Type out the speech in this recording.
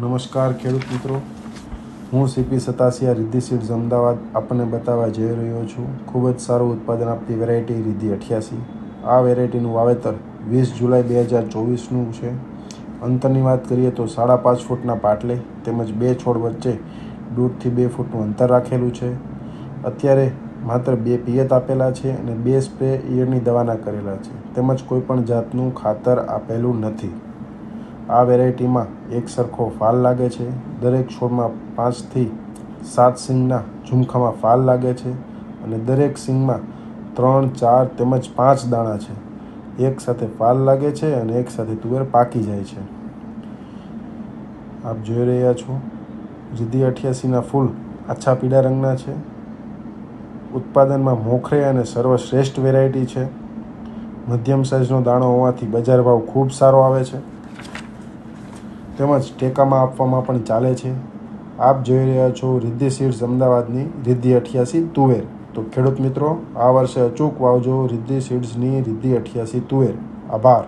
નમસ્કાર ખેડૂત મિત્રો. હું સીપી સતાસિયા રિદ્ધિ સીડ્સ અમદાવાદ આપણને બતાવવા જઈ રહ્યો છું. ખૂબ જ સારું ઉત્પાદન આપતી વેરાયટી રિદ્ધિ અઠ્યાસી. આ વેરાયટીનું વાવેતર વીસ જુલાઈ બે હજાર ચોવીસનું છે. અંતરની વાત કરીએ તો સાડા પાંચ ફૂટના પાટલે તેમજ બે છોડ વચ્ચે દોઢથી બે ફૂટનું અંતર રાખેલું છે. અત્યારે માત્ર બે પિયત આપેલા છે અને બે સ્પ્રે ઈયળની દવાના કરેલા છે. તેમજ કોઈપણ જાતનું ખાતર આપેલું નથી. આ વેરાયટીમાં એક સરખો ફાલ લાગે છે. દરેક છોડમાં પાંચથી સાત સિંગના ઝુમખામાં ફાલ લાગે છે અને દરેક સિંગમાં ત્રણ, ચાર તેમજ પાંચ દાણા છે. એક સાથે ફાલ લાગે છે અને એક સાથે તુવેર પાકી જાય છે. આપ જોઈ રહ્યા છો, જીદી અઠ્યાસીના ફૂલ આછા પીળા રંગના છે. ઉત્પાદનમાં મોખરે અને સર્વશ્રેષ્ઠ વેરાયટી છે. મધ્યમ સાઇઝનો દાણો હોવાથી બજાર ભાવ ખૂબ સારો આવે છે. તેમજ ટેકામાં આપવામાં પણ ચાલે છે. આપ જોઈ રહ્યા છો રિદ્ધિ સીડ્સ અમદાવાદની રિદ્ધિ અઠ્યાસી તુવેર. તો ખેડૂત મિત્રો, આ વર્ષે અચૂક વાવજો રિદ્ધિ સીડ્સની રિદ્ધિ અઠ્યાસી તુવેર. આભાર.